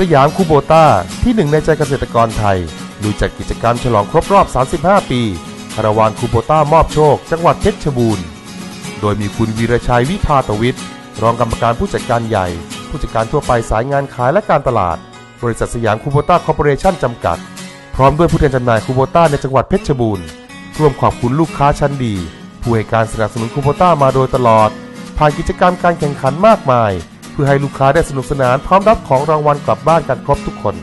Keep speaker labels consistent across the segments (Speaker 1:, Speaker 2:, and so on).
Speaker 1: สยามคูโบต้าที่หนึ่งในใจเกษตรกรไทยลุยจัดกิจกรรมฉลองครบรอบ 35 ปีคาราวานคูโบต้ามอบโชค จังหวัดเพชรบูรณ์ โดยมีคุณวีรชัยวิพาตวิทย์ รองกรรมการผู้จัดการใหญ่ ผู้จัดการทั่วไปสายงานขายและการตลาด บริษัทสยามคูโบต้าคอร์ปอเรชั่นจำกัด พร้อมด้วยผู้แทนจำหน่ายคูโบต้าในจังหวัดเพชรบูรณ์ร่วมขอบคุณลูกค้าชั้นดี ผู้ให้การสนับสนุนคูโบต้ามาโดยตลอด ผ่านกิจกรรมการแข่งขันมากมาย เพื่อให้ลูกค้าได้สนุกสนานพร้อมรับของรางวัลกลับบ้านกันครบทุกคน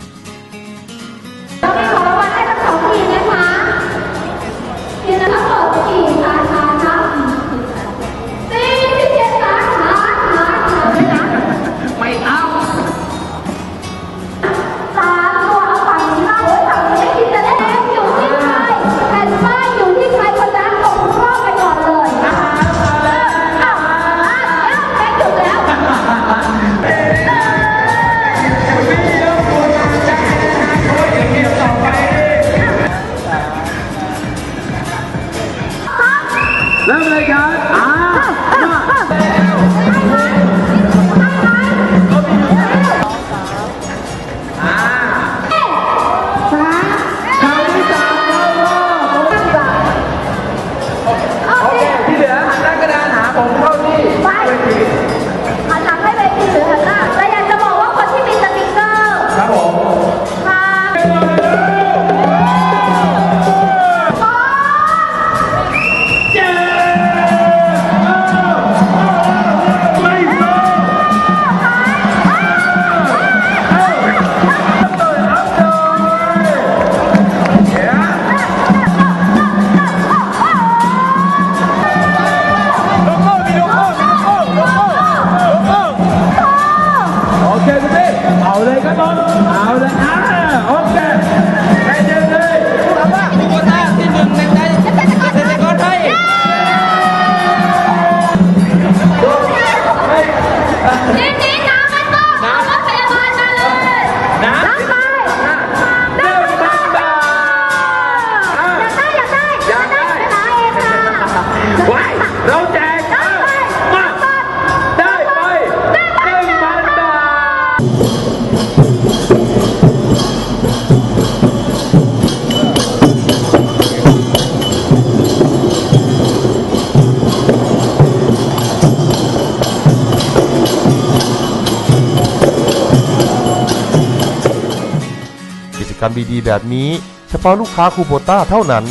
Speaker 2: กิจกร
Speaker 3: รมดี
Speaker 1: ๆ แบบนี้ เฉพาะลูกค้าคูโบต้าเท่านั้น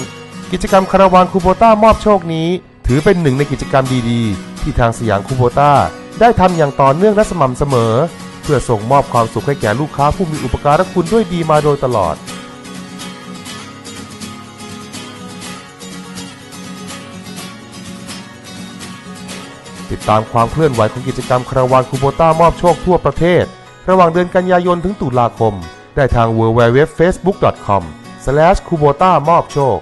Speaker 1: กิจกรรมคาราวานคูโบต้ามอบโชคนี้ ถือเป็นหนึ่งในกิจกรรมดีๆ ที่ทางสยามคูโบต้าได้ทำอย่างต่อเนื่องและสม่ำเสมอ พื่อส่งมอบความสุขให้แก่ลูกค้าผู้มีอุปการะคุณด้วยดีมาโดยตลอดติดตามความเคลื่อนไหวของกิจกรรมคาราวานคูโบต้ามอบโชคทั่วประเทศ ระหว่างเดือนกันยายนถึงตุลาคม ได้ทาง www.facebook.com/kubota มอบโชค